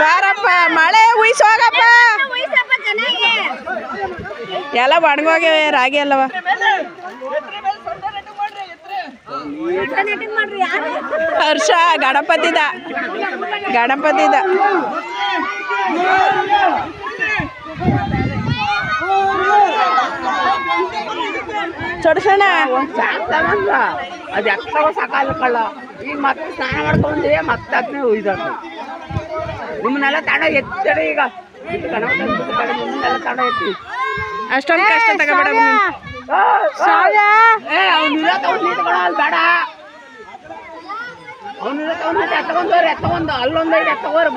ಬಾರಪ್ಪ ಮಳೆ ಉಯ್ಸೋಗಪ್ಪ ಎಲ್ಲ ಒಣಗೋಗಿವೆ ರಾಗಿ ಅಲ್ಲವ. ಹರ್ಷ ಗಣಪತಿದ ಗಣಪತಿದ. ಚೊಡ್ಸಣ ಅದು ಎತ್ತವ ಸಾಕಾಗಲ್ಲ ಈಗ ಮತ್ತೆ ಸ್ನಾನ ಮಾಡ್ಕೊಂಡೆ ಮತ್ತೆ ಅದನ್ನೇ ಒಯ್ದಾಕ ನಿಮ್ಮನ್ನೆಲ್ಲ ತಾಣ ಎತ್ತಡೆ ಈಗ ನಿಮ್ಮನ್ನೆಲ್ಲ ತಡ ಎತ್ತಿ ಅಷ್ಟೊಂದು ಕಷ್ಟ ತಗೋಬೇಡ ಏ ತಗೊಂಡು ನಿಂತ್ಕೊಳ ಅಲ್ಲಿ ಬೇಡ ಅವ್ನಿಲ್ಲ ತಗೊಂಡು ಎತ್ತಗೊಂಡವ್ರು ಎತ್ತಗೊಂಡು ಅಲ್ಲೊಂದು ಐದು ಎತ್ತಗೋರು